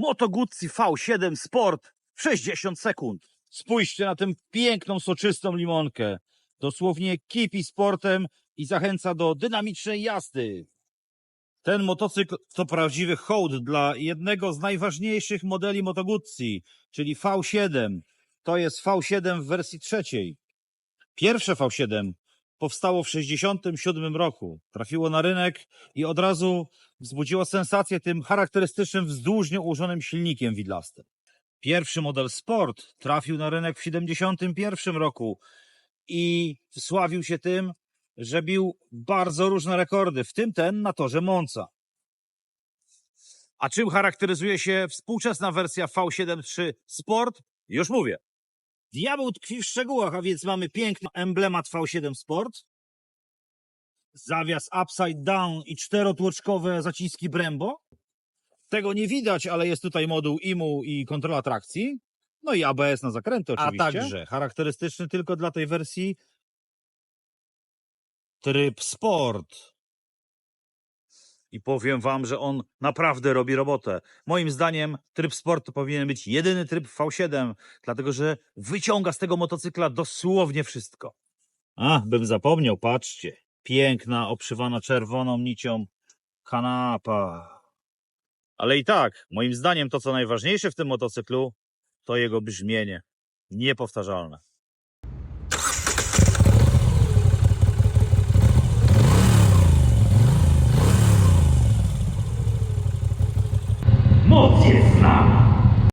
Moto Guzzi V7 Sport w 60 sekund. Spójrzcie na tę piękną, soczystą limonkę. Dosłownie kipi sportem i zachęca do dynamicznej jazdy. Ten motocykl to prawdziwy hołd dla jednego z najważniejszych modeli Moto Guzzi, czyli V7. To jest V7 w wersji trzeciej. Pierwsze V7 powstało w 67 roku. Trafiło na rynek i od razu wzbudziło sensację tym charakterystycznym wzdłużnie ułożonym silnikiem widlastym. Pierwszy model Sport trafił na rynek w 71 roku i wsławił się tym, że bił bardzo różne rekordy, w tym ten na torze Monza. A czym charakteryzuje się współczesna wersja V7.3 Sport? Już mówię. Diabeł tkwi w szczegółach, a więc mamy piękny emblemat V7 Sport, zawias upside down i czterotłoczkowe zaciski Brembo. Tego nie widać, ale jest tutaj moduł IMU i kontrola trakcji. No i ABS na zakręty A oczywiście. także charakterystyczny tylko dla tej wersji tryb sport. I powiem wam, że on naprawdę robi robotę. Moim zdaniem tryb sport to powinien być jedyny tryb V7, dlatego że wyciąga z tego motocykla dosłownie wszystko. A, bym zapomniał, patrzcie. Piękna, obszywana czerwoną nicią kanapa. Ale i tak, moim zdaniem to co najważniejsze w tym motocyklu to jego brzmienie. Niepowtarzalne. Moc jest z nami.